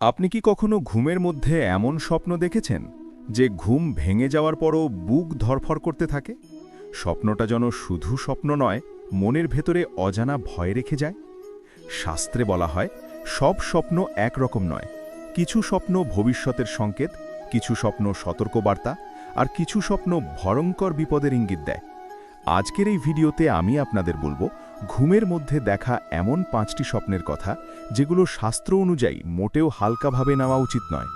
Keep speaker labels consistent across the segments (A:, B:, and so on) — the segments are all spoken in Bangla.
A: আপনি কি কখনো ঘুমের মধ্যে এমন স্বপ্ন দেখেছেন যে ঘুম ভেঙে যাওয়ার পরও বুক ধরফর করতে থাকে? স্বপ্নটা যেন শুধু স্বপ্ন নয়, মনের ভেতরে অজানা ভয় রেখে যায়? শাস্ত্রে বলা হয়, সব স্বপ্ন একরকম নয়। কিছু স্বপ্ন ভবিষ্যতের সংকেত, কিছু স্বপ্ন সতর্কবার্তা, আর কিছু স্বপ্ন ভয়ঙ্কর বিপদের ইঙ্গিত দেয়। আজকের এই ভিডিওতে আমি আপনাদের বলব ঘুমের মধ্যে দেখা এমন পাঁচটি স্বপ্নের কথা, যেগুলো শাস্ত্র অনুযায়ী মোটেও হালকাভাবে নেওয়া উচিত নয়।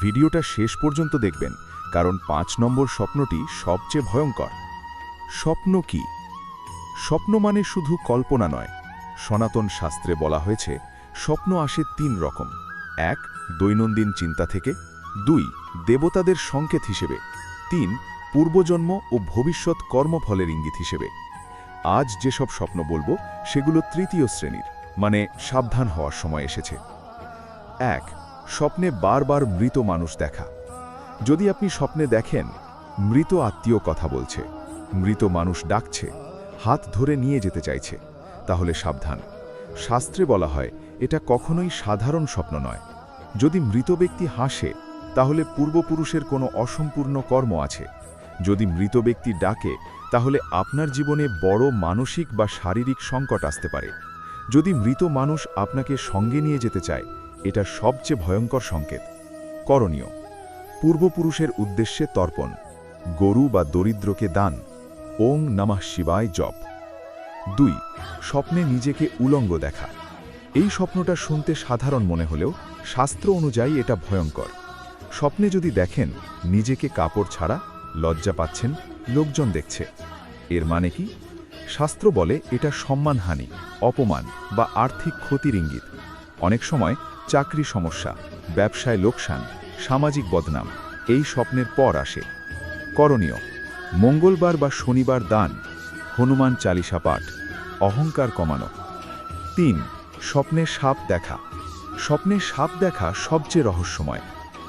A: ভিডিওটা শেষ পর্যন্ত দেখবেন, কারণ পাঁচ নম্বর স্বপ্নটি সবচেয়ে ভয়ঙ্কর। স্বপ্ন কি? স্বপ্ন মানে শুধু কল্পনা নয়। সনাতন শাস্ত্রে বলা হয়েছে, স্বপ্ন আসে তিন রকম। এক, দৈনন্দিন চিন্তা থেকে। দুই, দেবতাদের সংকেত হিসেবে। তিন, পূর্বজন্ম ও ভবিষ্যৎ কর্মফলের ইঙ্গিত হিসেবে। আজ যেসব স্বপ্ন বলব, সেগুলো তৃতীয় শ্রেণির মানে সাবধান হওয়ার সময় এসেছে। এক, স্বপ্নে বারবার মৃত মানুষ দেখা। যদি আপনি স্বপ্নে দেখেন, মৃত আত্মীয় কথা বলছে, মৃত মানুষ ডাকছে, হাত ধরে নিয়ে যেতে চাইছে, তাহলে সাবধান। শাস্ত্রে বলা হয়, এটা কখনোই সাধারণ স্বপ্ন নয়। যদি মৃত ব্যক্তি হাসে, তাহলে পূর্বপুরুষের কোনো অসম্পূর্ণ কর্ম আছে। যদি মৃত ব্যক্তি ডাকে, তাহলে আপনার জীবনে বড় মানসিক বা শারীরিক সংকট আসতে পারে। যদি মৃত মানুষ আপনাকে সঙ্গে নিয়ে যেতে চায়, এটা সবচেয়ে ভয়ঙ্কর সংকেত। করণীয়, পূর্বপুরুষের উদ্দেশ্যে তর্পণ, গরু বা দরিদ্রকে দান, ওং নমঃ শিবায় জপ। দুই, স্বপ্নে নিজেকে উলঙ্গ দেখা। এই স্বপ্নটা শুনতে সাধারণ মনে হলেও শাস্ত্র অনুযায়ী এটা ভয়ঙ্কর। স্বপ্নে যদি দেখেন, নিজেকে কাপড় ছাড়া লজ্জা পাচ্ছেন, লোকজন দেখছে। এর মানে কি? শাস্ত্র বলে এটা সম্মানহানি, অপমান বা আর্থিক ক্ষতির ইঙ্গিত। অনেক সময় চাকরি সমস্যা, ব্যবসায় লোকসান, সামাজিক বদনাম, এই স্বপ্নের পর আসে। করণীয়, মঙ্গলবার বা শনিবার দান, হনুমান চালিসা পাঠ, অহংকার কমানো। তিন, স্বপ্নে সাপ দেখা। স্বপ্নে সাপ দেখা সবচেয়ে রহস্যময়।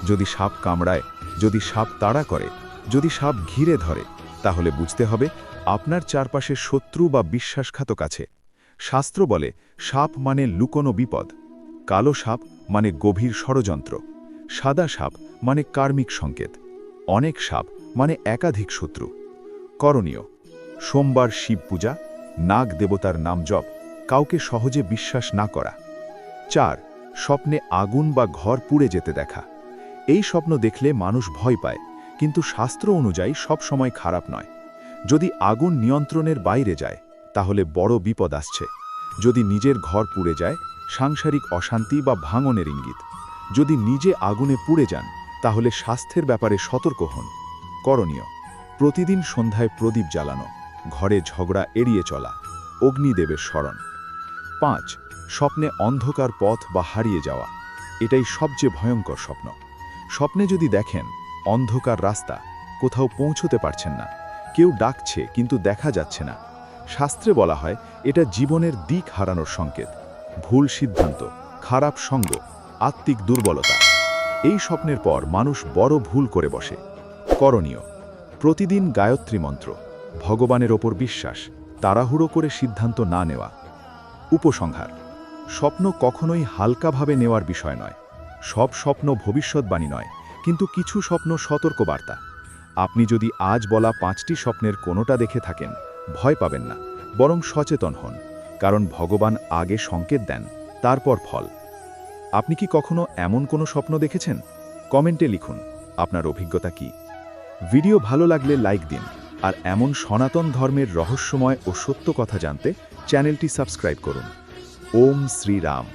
A: যদি সাপ কামড়ায়, যদি সাপ তাড়া করে যদি সাপ ঘিরে ধরে, তাহলে বুঝতে হবে আপনার চারপাশে শত্রু বা বিশ্বাসঘাতক আছে। শাস্ত্র বলে, সাপ মানে লুকোনো বিপদ, কালো সাপ মানে গভীর ষড়যন্ত্র, সাদা সাপ মানে কার্মিক সংকেত, অনেক সাপ মানে একাধিক শত্রু। করণীয়, সোমবার শিব পূজা, নাগ দেবতার নাম জপ, কাউকে সহজে বিশ্বাস না করা। চার, স্বপ্নে আগুন বা ঘর পুড়ে যেতে দেখা, এই স্বপ্ন দেখলে মানুষ ভয় পায় কিন্তু শাস্ত্র অনুযায়ী সব সময় খারাপ নয়। যদি আগুন নিয়ন্ত্রণের বাইরে যায়, তাহলে বড় বিপদ আসছে। যদি নিজের ঘর পুড়ে যায়, সাংসারিক অশান্তি বা ভাঙনের ইঙ্গিত। যদি নিজে আগুনে পুড়ে যান, তাহলে স্বাস্থ্যের ব্যাপারে সতর্ক হন। করণীয়, প্রতিদিন সন্ধ্যায় প্রদীপ জ্বালানো, ঘরে ঝগড়া এড়িয়ে চলা, অগ্নিদেবের স্মরণ। পাঁচ, স্বপ্নে অন্ধকার পথ বা হারিয়ে যাওয়া, এটাই সবচেয়ে ভয়ঙ্কর স্বপ্ন। স্বপ্নে যদি দেখেন অন্ধকার রাস্তা কোথাও পৌঁছতে পারছেন না। কেউ ডাকছে, কিন্তু দেখা যাচ্ছে না। শাস্ত্রে বলা হয়, এটা জীবনের দিক হারানোর সংকেত। ভুল সিদ্ধান্ত, খারাপ সঙ্গ, আত্মিক দুর্বলতা। এই স্বপ্নের পর মানুষ বড় ভুল করে বসে। করণীয়, প্রতিদিন গায়ত্রী মন্ত্র, ভগবানের ওপর বিশ্বাস, তাড়াহুড়ো করে সিদ্ধান্ত না নেওয়া। উপসংহার, স্বপ্ন কখনোই হালকাভাবে নেওয়ার বিষয় নয়। সব স্বপ্ন ভবিষ্যৎবাণী নয়। কিন্তু কিছু স্বপ্ন সতর্কবার্তা। আপনি যদি আজ বলা পাঁচটি স্বপ্নের কোনোটা দেখে থাকেন, ভয় পাবেন না, বরং সচেতন হন, কারণ ভগবান আগে সংকেত দেন, তারপর ফল। আপনি কি কখনো এমন কোনো স্বপ্ন দেখেছেন? কমেন্টে লিখুন, আপনার অভিজ্ঞতা কি? ভিডিও ভালো লাগলে লাইক দিন, আর এমন সনাতন ধর্মের রহস্যময় ও সত্য কথা জানতে চ্যানেলটি সাবস্ক্রাইব করুন। ওম শ্রীরাম।